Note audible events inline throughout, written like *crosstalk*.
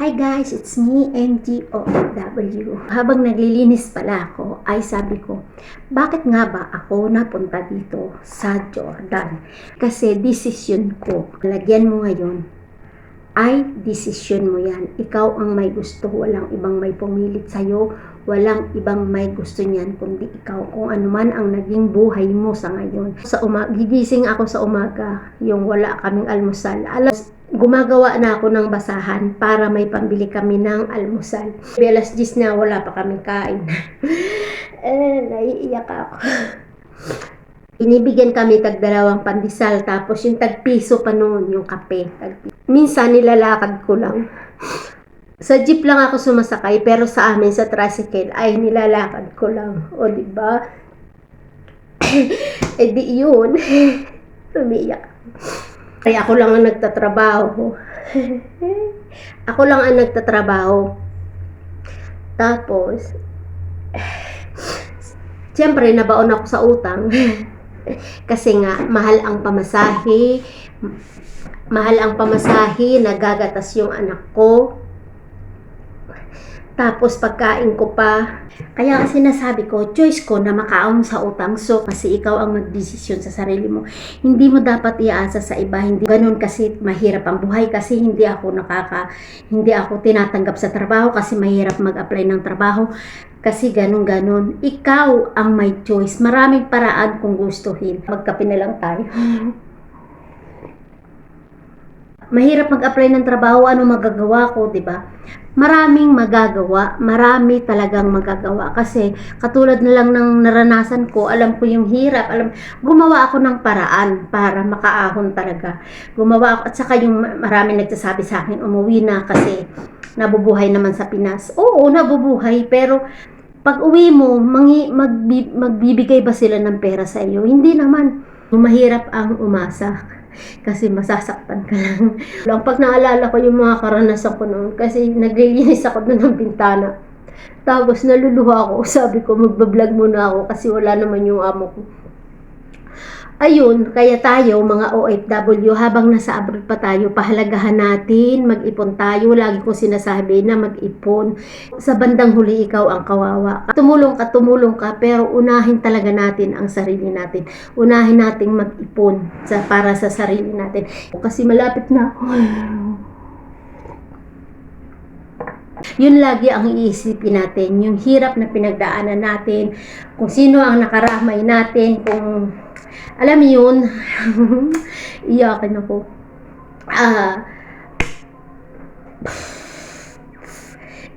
Hi guys, it's me, MGOW. Habang naglilinis pala ako, ay sabi ko, bakit nga ba ako napunta dito sa Jordan? Kasi decision ko, lagyan mo ngayon, ay decision mo yan. Ikaw ang may gusto, walang ibang may pumilit sa'yo, walang ibang may gusto niyan, kundi ikaw. Kung ano man ang naging buhay mo sa ngayon. Sa umaga, gigising ako sa umaga, yung wala kaming almusal. Alas, gumagawa na ako ng basahan para may pambili kami ng almusal. Alas 10 na, wala pa kaming kain. *laughs* eh, naiiyak ako. Inibigyan kami tag dalawang pandesal tapos yung tag piso pa noon yung kape. Minsan nilalakad ko lang. Sa jeep lang ako sumasakay pero sa amin sa tricycle ay nilalakad ko lang. O di ba? *coughs* eh di yun. *laughs* Umiyak. Ay ako lang ang nagtatrabaho. *laughs* ako lang ang nagtatrabaho. Tapos, *sighs* siyempre nabaon ako sa utang. *laughs* Kasi nga, mahal ang pamasahe. Mahal ang pamasahe, nagagatas yung anak ko. Tapos pagkain ko pa. Kaya kasi sinasabi ko, choice ko na makaon sa utang. So, kasi ikaw ang magdesisyon sa sarili mo. Hindi mo dapat iaasa sa iba. Hindi ganun kasi mahirap ang buhay kasi hindi ako nakaka hindi ako tinatanggap sa trabaho kasi mahirap mag-apply ng trabaho. Kasi ganun-ganun. Ikaw ang may choice. Maraming paraan kung gustuhin. Magkape na lang tayo. *laughs* mahirap mag-apply ng trabaho, ano magagawa ko, 'di ba? Maraming magagawa, marami talagang magagawa kasi katulad na lang ng naranasan ko, alam ko yung hirap, alam gumawa ako ng paraan para makaahon talaga. Gumawa ako at saka yung marami nagsasabi sa akin umuwi na kasi nabubuhay naman sa Pinas. Oo, nabubuhay pero pag uwi mo, mangi, magbi, magbibigay ba sila ng pera sa iyo? Hindi naman. Mahirap ang umasa kasi masasaktan ka lang. Lang pag naalala ko yung mga karanasan ko noon kasi naglilinis ako doon ng bintana. Tapos naluluha ako, *laughs* sabi ko magbablog muna ako kasi wala naman yung amo ko. Ayun, kaya tayo mga OFW habang nasa abroad pa tayo, pahalagahan natin, mag-ipon tayo. Lagi ko sinasabi na mag-ipon. Sa bandang huli ikaw ang kawawa. Tumulong ka, tumulong ka, pero unahin talaga natin ang sarili natin. Unahin nating mag-ipon sa, para sa sarili natin. Kasi malapit na. *sighs* Yun lagi ang iisipin natin, yung hirap na pinagdaanan natin, kung sino ang nakaramay natin, kung alam yun, *laughs* iyakin ako. Ah,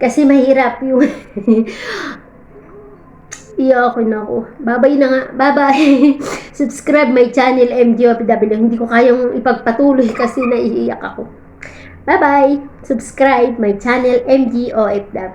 kasi mahirap yung *laughs* iyakin ako. Babay na nga. Bye-bye. *laughs* Subscribe my channel MGOPW. Hindi ko kayang ipagpatuloy kasi naiiyak ako. Bye-bye. Subscribe my channel MGOFW.